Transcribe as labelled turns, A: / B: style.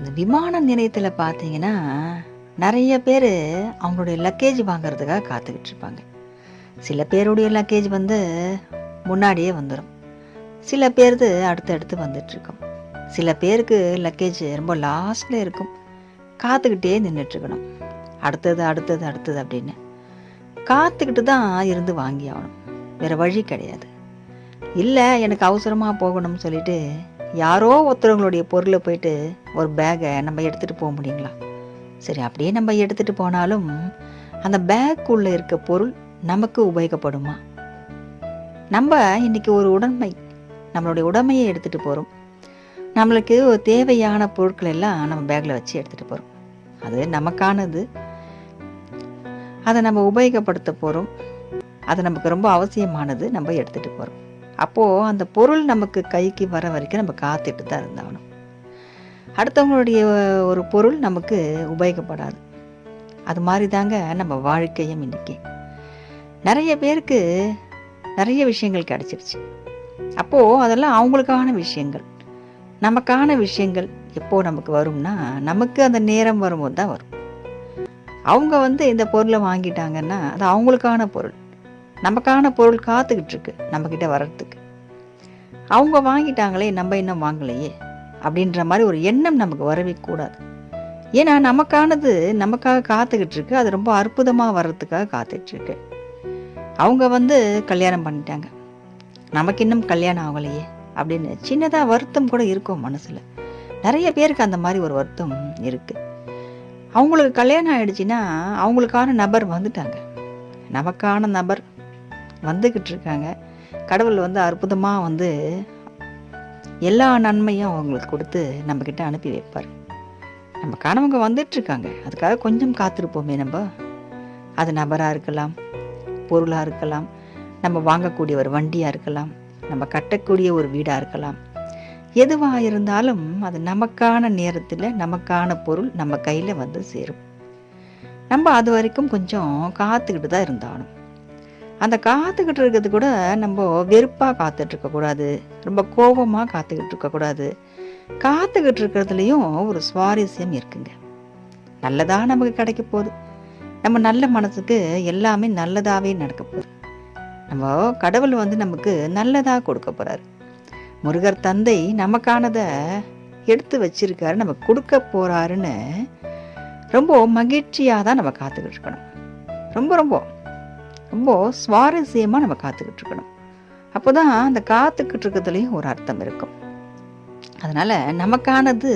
A: இந்த விமான நிலையத்தில் பார்த்தீங்கன்னா நிறைய பேர் அவங்களுடைய லக்கேஜ் வாங்குறதுக்காக காத்துக்கிட்டு இருப்பாங்க. சில பேருடைய லக்கேஜ் வந்து முன்னாடியே வந்துடும் சில பேருது அடுத்தடுத்து வந்துட்டுருக்கும் சில பேருக்கு லக்கேஜ் ரொம்ப லாஸ்டில் இருக்கும். காத்துக்கிட்டே நின்றுட்டுருக்கணும் அடுத்தது அடுத்தது அடுத்தது அப்படின்னு. காத்துக்கிட்டு தான் இருந்து வாங்கி ஆகணும் வேறு வழி கிடையாது. இல்லை எனக்கு அவசரமாக போகணும்னு சொல்லிட்டு யாரோ ஒருத்தவங்களுடைய பொருளை போயிட்டு ஒரு பேக்கை நம்ம எடுத்துகிட்டு போக முடியுங்களா? சரி அப்படியே நம்ம எடுத்துகிட்டு போனாலும் அந்த பேக்குள்ளே இருக்க பொருள் நமக்கு உபயோகப்படுமா? நம்ம இன்றைக்கி ஒரு உடைமை நம்மளுடைய உடைமையை எடுத்துகிட்டு போகிறோம் நம்மளுக்கு தேவையான பொருட்கள் எல்லாம் நம்ம பேக்கில் வச்சு எடுத்துகிட்டு போகிறோம் அது நமக்கானது. அதை நம்ம உபயோகப்படுத்த போகிறோம் அது நமக்கு ரொம்ப அவசியமானது நம்ம எடுத்துகிட்டு போகிறோம் அப்போது அந்த பொருள் நமக்கு கைக்கு வர வரைக்கும் நம்ம காத்துட்டு தான் இருந்தாகணும். அடுத்தவங்களுடைய ஒரு பொருள் நமக்கு உபயோகப்படாது. அது மாதிரி தாங்க நம்ம வாழ்க்கையும் இன்றைக்கி நிறைய பேருக்கு நிறைய விஷயங்கள் கிடச்சிருச்சு. அப்போது அதெல்லாம் அவங்களுக்கான விஷயங்கள். நமக்கான விஷயங்கள் எப்போது நமக்கு வரும்னா நமக்கு அந்த நேரம் வரும்போது தான் வரும். அவங்க வந்து இந்த பொருளை வாங்கிட்டாங்கன்னா அது அவங்களுக்கான பொருள். நமக்கான பொருள் காத்துக்கிட்டு இருக்கு. நம்மக்கிட்ட வர்றதுக்கு. அவங்க வாங்கிட்டாங்களே நம்ம இன்னும் வாங்கலையே? அப்படின்ற மாதிரி ஒரு எண்ணம் நமக்கு வரவே கூடாது. ஏன்னா நமக்கானது நமக்காக காத்துக்கிட்டு இருக்கு. அது ரொம்ப அற்புதமாக வர்றதுக்காக காத்துட்டு இருக்கு. அவங்க வந்து கல்யாணம் பண்ணிட்டாங்க. நமக்கு இன்னும் கல்யாணம் ஆகலையே? அப்படின்னு சின்னதாக வருத்தம் கூட இருக்கும் மனசில். நிறைய பேருக்கு அந்த மாதிரி ஒரு வருத்தம் இருக்குது அவங்களுக்கு கல்யாணம் ஆயிடுச்சுன்னா அவங்களுக்கான நபர் வந்துட்டாங்க. நமக்கான நபர் வந்துக்கிட்டு இருக்காங்க. கடவுள் வந்து அற்புதமாக வந்து எல்லா நன்மையும் அவங்களுக்கு கொடுத்து நம்மக்கிட்ட அனுப்பி வைப்பார். நம்ம கணவங்க வந்துட்டுருக்காங்க அதுக்காக கொஞ்சம் காத்திருப்போமே நம்ம. அது நபராக இருக்கலாம் பொருளாக இருக்கலாம் நம்ம வாங்கக்கூடிய ஒரு வண்டியாக இருக்கலாம் நம்ம கட்டக்கூடிய ஒரு வீடாக இருக்கலாம். எதுவாக இருந்தாலும் அது நமக்கான நேரத்தில் நமக்கான பொருள் நம்ம கையில் வந்து சேரும். நம்ம அது வரைக்கும் கொஞ்சம் காத்துக்கிட்டு தான் இருந்தாலும். அந்த காத்துக்கிட்டு இருக்கிறது கூட நம்ம வெறுப்பாக காத்துட்டு இருக்கக்கூடாது ரொம்ப கோபமாக காத்துக்கிட்டு இருக்கக்கூடாது காத்துக்கிட்டு இருக்கிறதுலையும் ஒரு சுவாரஸ்யம் இருக்குங்க. நல்லதாக நமக்கு கிடைக்க போகுது. நம்ம நல்ல மனசுக்கு எல்லாமே நல்லதாகவே நடக்க போகுது. நம்ம கடவுள் வந்து நமக்கு நல்லதாக கொடுக்க போகிறாரு முருகர் தந்தை நமக்கானதை எடுத்து வச்சிருக்காரு. நம்ம கொடுக்க போகிறாருன்னு ரொம்ப மகிழ்ச்சியாக தான் நம்ம காத்துக்கிட்டு இருக்கணும். ரொம்ப ரொம்ப. ரொம்ப சுவாரஸ்யமாக நம்ம காத்துக்கிட்டு இருக்கணும் அப்போ தான் அந்த காத்துக்கிட்டு இருக்கிறதுலையும் ஒரு அர்த்தம் இருக்கும். அதனால் நமக்கானது